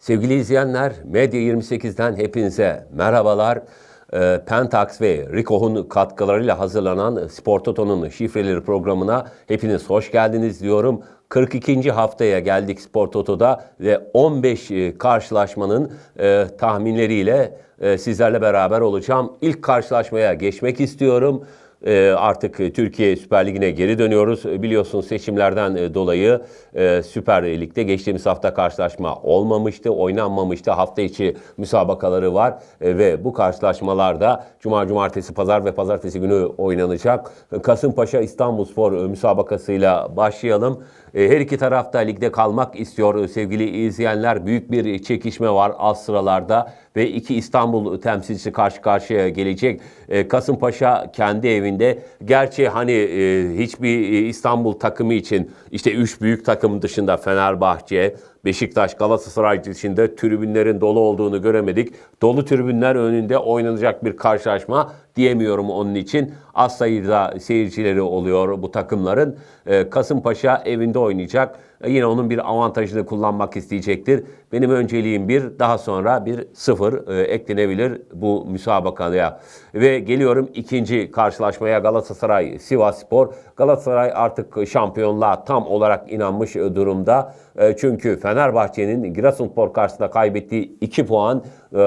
Sevgili izleyenler, Medya 28'den hepinize merhabalar. Ee, Pentax ve Ricoh'un katkılarıyla hazırlanan Spor Toto'nun şifreleri programına hepiniz hoş geldiniz diyorum. 42. haftaya geldik Spor Toto'da ve 15 e, karşılaşmanın e, tahminleriyle e, sizlerle beraber olacağım. İlk karşılaşmaya geçmek istiyorum. E, artık Türkiye Süper Ligi'ne geri dönüyoruz. Biliyorsunuz seçimlerden e, dolayı e, Süper Lig'de geçtiğimiz hafta karşılaşma olmamıştı, oynanmamıştı. Hafta içi müsabakaları var E, ve bu karşılaşmalarda Cuma, Cumartesi, Pazar ve Pazartesi günü oynanacak. Kasımpaşa İstanbulspor müsabakasıyla başlayalım. Her iki tarafta ligde kalmak istiyor sevgili izleyenler. Büyük bir çekişme var alt sıralarda ve iki İstanbul temsilcisi karşı karşıya gelecek. E, Kasımpaşa kendi evinde. Gerçi hani e, hiçbir e, İstanbul takımı için işte üç büyük takım dışında Fenerbahçe, Beşiktaş, Galatasaray dışında tribünlerin dolu olduğunu göremedik. Dolu tribünler önünde oynanacak bir karşılaşma diyemiyorum onun için. Az sayıda seyircileri oluyor bu takımların. Ee, Kasımpaşa evinde oynayacak. Ee, Yine onun bir avantajını kullanmak isteyecektir. Benim önceliğim bir, daha sonra bir sıfır e, eklenebilir bu müsabakaya. Ve geliyorum ikinci karşılaşmaya Galatasaray Sivasspor. Galatasaray artık şampiyonluğa tam olarak inanmış durumda. E, Çünkü Fenerbahçe'nin Giresunspor karşısında kaybettiği 2 puan e,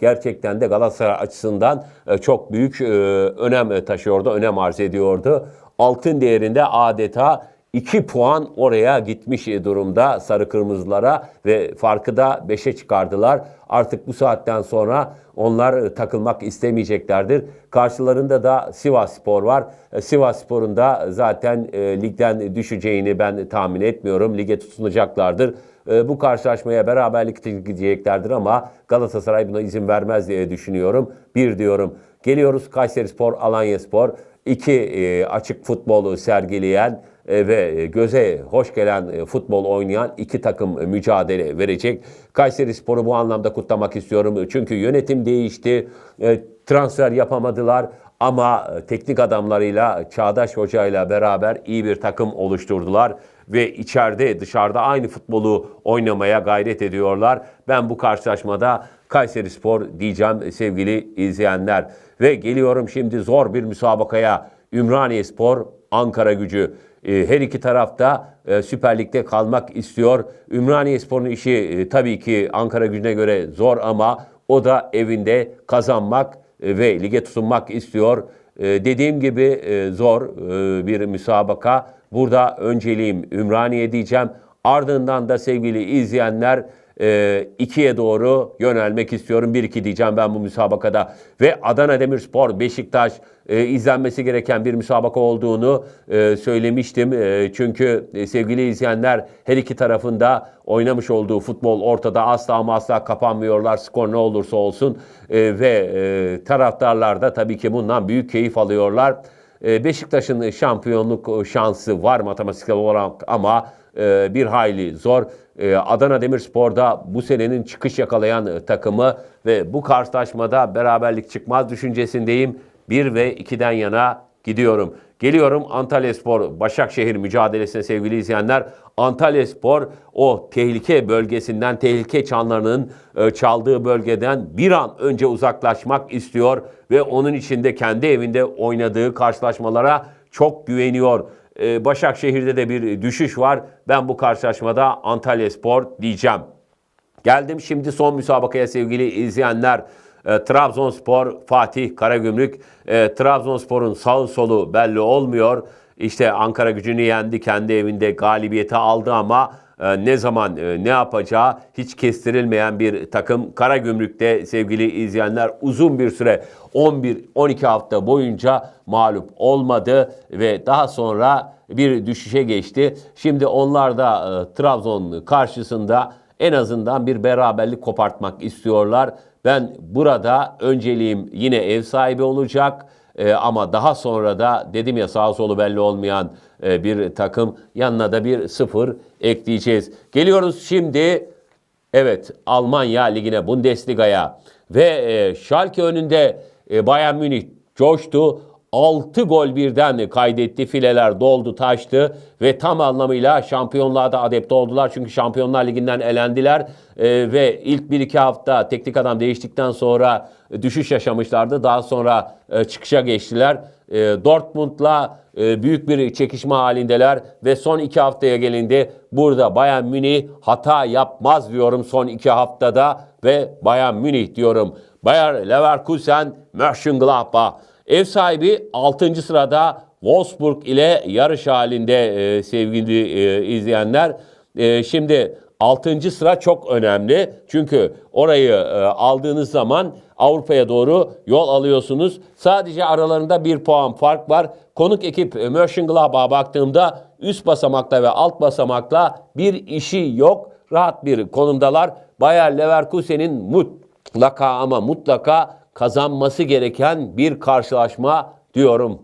gerçekten de Galatasaray açısından e, çok büyük e, önem taşıyordu, önem arz ediyordu. Altın değerinde adeta 2 puan oraya gitmiş durumda sarı kırmızılara ve farkı da 5'e çıkardılar. Artık bu saatten sonra onlar e, takılmak istemeyeceklerdir. Karşılarında da Sivas Spor var. E, Sivas Spor'un da zaten e, ligden düşeceğini ben tahmin etmiyorum. Lige tutunacaklardır. E, bu karşılaşmaya beraberlik gideceklerdir ama Galatasaray buna izin vermez diye düşünüyorum. Bir diyorum. Geliyoruz Kayseri Spor, Alanya Spor. İki e, açık futbolu sergileyen e, ve göze hoş gelen e, futbol oynayan iki takım mücadele verecek. Kayseri Spor'u bu anlamda kutlamak istiyorum. Çünkü yönetim değişti, e, transfer yapamadılar ama e, teknik adamlarıyla, Çağdaş Hoca ile beraber iyi bir takım oluşturdular ve içeride dışarıda aynı futbolu oynamaya gayret ediyorlar. Ben bu karşılaşmada Kayseri Spor diyeceğim sevgili izleyenler. Ve geliyorum şimdi zor bir müsabakaya. Ümraniye Spor, Ankara Gücü. E, Her iki tarafta e, Süper Lig'de kalmak istiyor. Ümraniye Spor'un işi e, tabii ki Ankara Gücü'ne göre zor ama o da evinde kazanmak e, ve lige tutunmak istiyor. E, Dediğim gibi e, zor e, bir müsabaka. Burada önceliğim Ümraniye diyeceğim. Ardından da sevgili izleyenler e, ikiye doğru yönelmek istiyorum. 1-2 diyeceğim ben bu müsabakada. Ve Adana Demirspor, Beşiktaş e, izlenmesi gereken bir müsabaka olduğunu e, söylemiştim. E, çünkü e, sevgili izleyenler her iki tarafında oynamış olduğu futbol ortada asla ama asla kapanmıyorlar skor ne olursa olsun. E, ve e, taraftarlar da tabii ki bundan büyük keyif alıyorlar. E, Beşiktaş'ın şampiyonluk şansı var matematiksel olarak ama e, bir hayli zor. E, Adana Demirspor'da bu senenin çıkış yakalayan e, takımı ve bu karşılaşmada beraberlik çıkmaz düşüncesindeyim. 1 ve 2'den yana gidiyorum. Geliyorum Antalya Spor Başakşehir mücadelesine sevgili izleyenler. Antalya Spor o tehlike bölgesinden, tehlike çanlarının e, çaldığı bölgeden bir an önce uzaklaşmak istiyor ve onun içinde kendi evinde oynadığı karşılaşmalara çok güveniyor. E, Başakşehir'de de bir düşüş var. Ben bu karşılaşmada Antalya Spor diyeceğim. Geldim şimdi son müsabakaya sevgili izleyenler. E, Trabzonspor, Fatih Karagümrük. E, Trabzonspor'un sağ solu belli olmuyor. İşte Ankara gücünü yendi, kendi evinde galibiyeti aldı ama e, ne zaman e, ne yapacağı hiç kestirilmeyen bir takım. Karagümrük'te sevgili izleyenler uzun bir süre 11-12 hafta boyunca mağlup olmadı ve daha sonra bir düşüşe geçti. Şimdi onlar da e, Trabzon karşısında en azından bir beraberlik kopartmak istiyorlar. Ben burada önceliğim yine ev sahibi olacak. Ee, ama daha sonra da dedim ya sağ solu belli olmayan e, bir takım yanına da bir sıfır ekleyeceğiz. Geliyoruz şimdi evet Almanya Ligi'ne Bundesliga'ya ve e, Schalke önünde e, Bayern Münih coştu. 6 gol birden kaydetti. Fileler doldu taştı ve tam anlamıyla şampiyonluğa da adapte oldular. Çünkü Şampiyonlar Ligi'nden elendiler Ee, ve ilk 1-2 hafta teknik adam değiştikten sonra düşüş yaşamışlardı. Daha sonra e, çıkışa geçtiler. E, Dortmund'la e, büyük bir çekişme halindeler ve son iki haftaya gelindi. Burada Bayern Münih hata yapmaz diyorum son iki haftada ve Bayern Münih diyorum. Bayer Leverkusen Mönchengladbach. Ev sahibi 6. sırada Wolfsburg ile yarış halinde e, sevgili e, izleyenler. E, şimdi 6. sıra çok önemli. Çünkü orayı e, aldığınız zaman Avrupa'ya doğru yol alıyorsunuz. Sadece aralarında bir puan fark var. Konuk ekip Mönchengladbach'a baktığımda üst basamakta ve alt basamakla bir işi yok. Rahat bir konumdalar. Bayer Leverkusen'in mutlaka ama mutlaka kazanması gereken bir karşılaşma diyorum.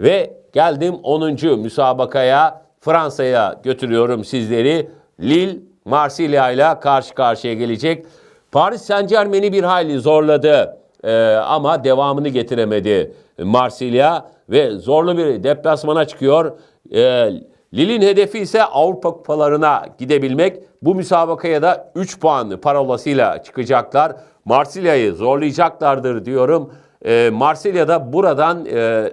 Ve geldim 10. müsabakaya Fransa'ya götürüyorum sizleri. Lille Marsilya ile karşı karşıya gelecek. Paris Saint Germain'i bir hayli zorladı Ee, ama devamını getiremedi Marsilya ve zorlu bir deplasmana çıkıyor. Ee, Lille'in hedefi ise Avrupa kupalarına gidebilmek. Bu müsabakaya da 3 puan parolasıyla çıkacaklar. Marsilya'yı zorlayacaklardır diyorum. Ee, Marsilya da buradan e,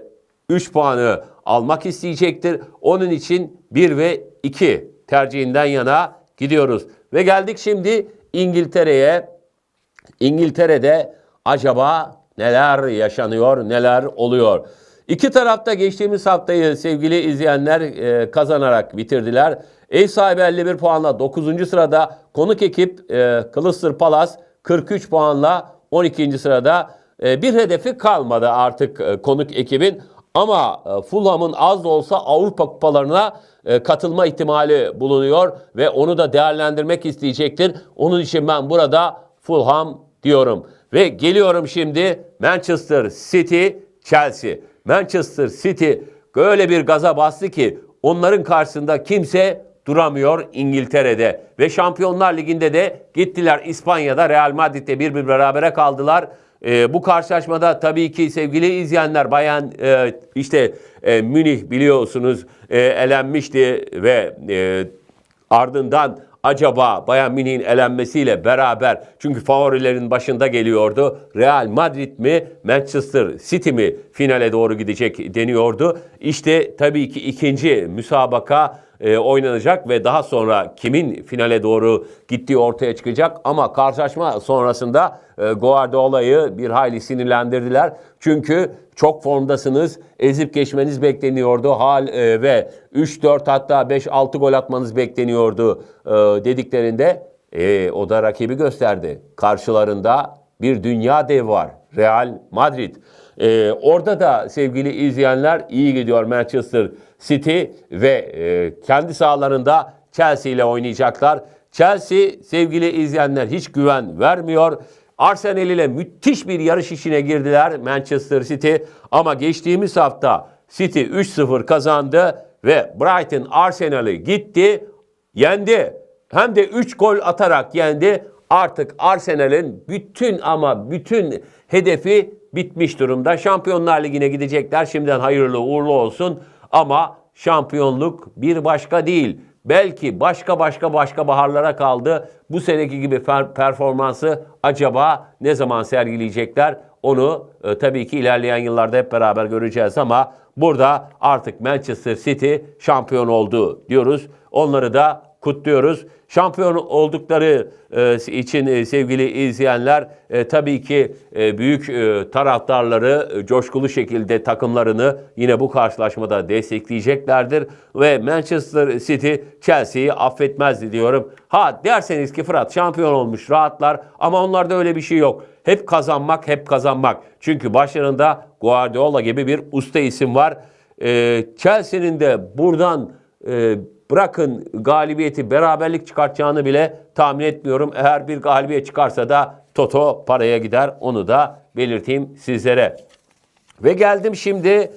3 puanı almak isteyecektir. Onun için 1 ve 2 tercihinden yana gidiyoruz. Ve geldik şimdi İngiltere'ye. İngiltere'de acaba neler yaşanıyor, neler oluyor? İki tarafta geçtiğimiz haftayı sevgili izleyenler e, kazanarak bitirdiler. Ev sahibi 51 puanla 9. sırada, konuk ekip e, Crystal Palace 43 puanla 12. sırada. E, bir hedefi kalmadı artık e, konuk ekibin. Ama e, Fulham'ın az da olsa Avrupa kupalarına e, katılma ihtimali bulunuyor ve onu da değerlendirmek isteyecektir. Onun için ben burada Fulham diyorum. Ve geliyorum şimdi Manchester City, Chelsea. Manchester City öyle bir gaza bastı ki onların karşısında kimse duramıyor İngiltere'de. Ve Şampiyonlar Ligi'nde de gittiler İspanya'da Real Madrid'de bir bir berabere kaldılar. Ee, bu karşılaşmada tabii ki sevgili izleyenler Bayan e, işte e, Münih biliyorsunuz e, elenmişti ve e, ardından acaba Bayern Münih'in elenmesiyle beraber çünkü favorilerin başında geliyordu. Real Madrid mi Manchester City mi finale doğru gidecek deniyordu. İşte tabii ki ikinci müsabaka e, oynanacak ve daha sonra kimin finale doğru gittiği ortaya çıkacak. Ama karşılaşma sonrasında e, Guardiola'yı bir hayli sinirlendirdiler. Çünkü çok formdasınız, ezip geçmeniz bekleniyordu. Hal e, ve 3-4 hatta 5-6 gol atmanız bekleniyordu e, dediklerinde e, o da rakibi gösterdi. Karşılarında bir dünya dev var. Real Madrid. Ee, orada da sevgili izleyenler iyi gidiyor Manchester City ve e, kendi sahalarında Chelsea ile oynayacaklar. Chelsea sevgili izleyenler hiç güven vermiyor. Arsenal ile müthiş bir yarış işine girdiler Manchester City ama geçtiğimiz hafta City 3-0 kazandı ve Brighton Arsenal'ı gitti, yendi. Hem de 3 gol atarak yendi. Artık Arsenal'in bütün ama bütün hedefi bitmiş durumda. Şampiyonlar Ligi'ne gidecekler. Şimdiden hayırlı uğurlu olsun. Ama şampiyonluk bir başka değil. Belki başka başka başka baharlara kaldı. Bu seneki gibi performansı acaba ne zaman sergileyecekler? Onu e, tabii ki ilerleyen yıllarda hep beraber göreceğiz ama burada artık Manchester City şampiyon oldu diyoruz. Onları da kutluyoruz. Şampiyon oldukları e, için e, sevgili izleyenler e, tabii ki büyük taraftarları coşkulu şekilde takımlarını yine bu karşılaşmada destekleyeceklerdir ve Manchester City Chelsea'yi affetmez diyorum. Ha derseniz ki Fırat şampiyon olmuş rahatlar ama onlarda öyle bir şey yok. Hep kazanmak, hep kazanmak. Çünkü başlarında Guardiola gibi bir usta isim var. Chelsea'nin de buradan bırakın galibiyeti beraberlik çıkartacağını bile tahmin etmiyorum. Eğer bir galibiyet çıkarsa da Toto paraya gider. Onu da belirteyim sizlere. Ve geldim şimdi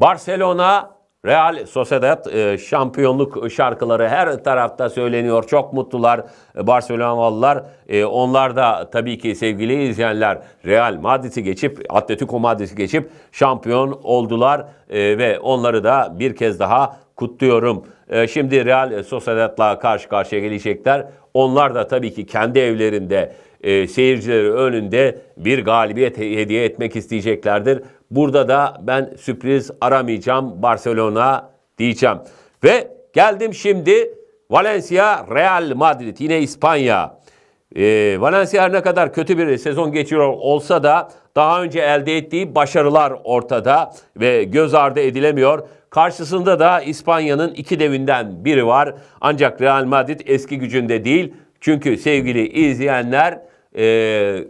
Barcelona Real Sociedad e, şampiyonluk şarkıları her tarafta söyleniyor. Çok mutlular e, Barcelonalılar. E, onlar da tabii ki sevgili izleyenler Real Madrid'i geçip Atletico Madrid'i geçip şampiyon oldular E, ve onları da bir kez daha kutluyorum. E, şimdi Real Sociedad'la karşı karşıya gelecekler. Onlar da tabii ki kendi evlerinde e, seyircileri önünde bir galibiyet he- hediye etmek isteyeceklerdir. Burada da ben sürpriz aramayacağım Barcelona diyeceğim. Ve geldim şimdi Valencia Real Madrid yine İspanya. E, Valencia ne kadar kötü bir sezon geçiriyor olsa da daha önce elde ettiği başarılar ortada ve göz ardı edilemiyor. Karşısında da İspanya'nın iki devinden biri var. Ancak Real Madrid eski gücünde değil. Çünkü sevgili izleyenler e,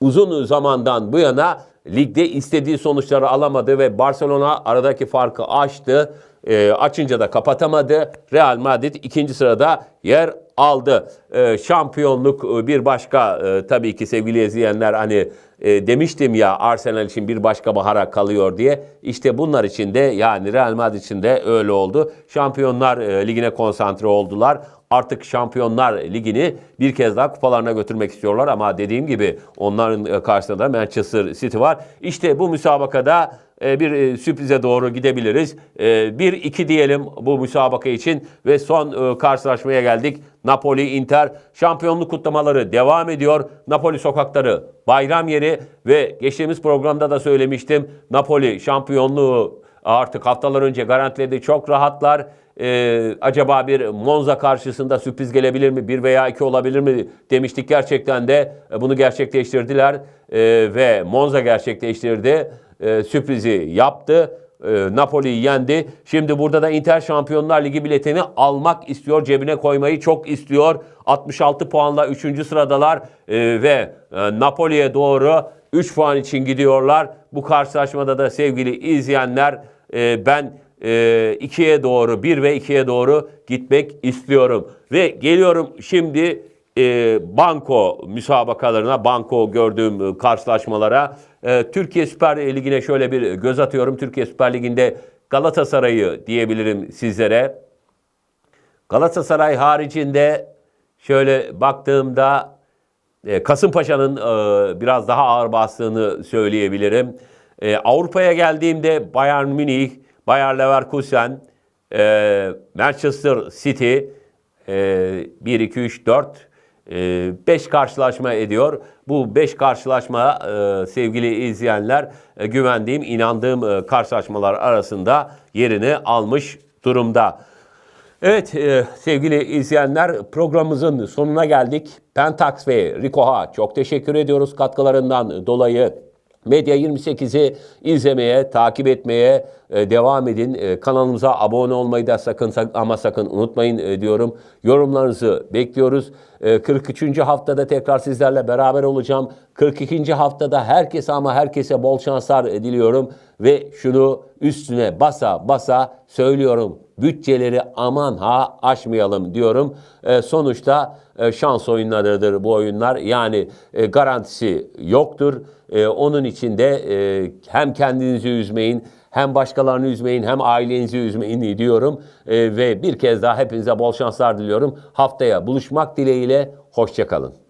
uzun zamandan bu yana ligde istediği sonuçları alamadı ve Barcelona aradaki farkı aştı. E, açınca da kapatamadı. Real Madrid ikinci sırada yer aldı. E, şampiyonluk bir başka e, tabii ki sevgili izleyenler hani e, demiştim ya Arsenal için bir başka bahara kalıyor diye. İşte bunlar için de yani Real Madrid için de öyle oldu. Şampiyonlar e, Ligi'ne konsantre oldular artık Şampiyonlar Ligi'ni bir kez daha kupalarına götürmek istiyorlar ama dediğim gibi onların e, karşısında da Manchester City var. İşte bu müsabakada e, bir e, sürprize doğru gidebiliriz. 1-2 diyelim bu müsabaka için ve son karşılaşmaya geldik. Napoli-Inter şampiyonluk kutlamaları devam ediyor. Napoli sokakları bayram yeri ve geçtiğimiz programda da söylemiştim. Napoli şampiyonluğu artık haftalar önce garantiledi. Çok rahatlar. Ee, acaba bir Monza karşısında sürpriz gelebilir mi? Bir veya iki olabilir mi demiştik. Gerçekten de e, bunu gerçekleştirdiler. Ee, ve Monza gerçekleştirdi. Ee, sürprizi yaptı. Ee, Napoli'yi yendi. Şimdi burada da Inter Şampiyonlar Ligi biletini almak istiyor. Cebine koymayı çok istiyor. 66 puanla 3. sıradalar Ee, ve e, Napoli'ye doğru 3 puan için gidiyorlar. Bu karşılaşmada da sevgili izleyenler e, ben e, ikiye doğru, 1 ve 2'ye doğru gitmek istiyorum. Ve geliyorum şimdi e, banko müsabakalarına, banko gördüğüm e, karşılaşmalara. E, Türkiye Süper Ligi'ne şöyle bir göz atıyorum. Türkiye Süper Ligi'nde Galatasaray'ı diyebilirim sizlere. Galatasaray haricinde şöyle baktığımda e, Kasımpaşa'nın e, biraz daha ağır bastığını söyleyebilirim. E, Avrupa'ya geldiğimde Bayern Münih, Bayer Leverkusen, e, Manchester City e, 1, 2, 3, 4, 5 karşılaşma ediyor. Bu 5 karşılaşma e, sevgili izleyenler e, güvendiğim, inandığım e, karşılaşmalar arasında yerini almış durumda. Evet e, sevgili izleyenler programımızın sonuna geldik. Pentax ve Ricoh'a çok teşekkür ediyoruz katkılarından dolayı. Medya 28'i izlemeye, takip etmeye e, devam edin. E, kanalımıza abone olmayı da sakın sak- ama sakın unutmayın e, diyorum. Yorumlarınızı bekliyoruz. E, 43. haftada tekrar sizlerle beraber olacağım. 42. haftada herkese ama herkese bol şanslar diliyorum. Ve şunu üstüne basa basa söylüyorum. Bütçeleri aman ha aşmayalım diyorum. E, sonuçta e, şans oyunlarıdır bu oyunlar. Yani e, garantisi yoktur. E, onun için de e, hem kendinizi üzmeyin, hem başkalarını üzmeyin, hem ailenizi üzmeyin diyorum. E, ve bir kez daha hepinize bol şanslar diliyorum. Haftaya buluşmak dileğiyle, hoşçakalın.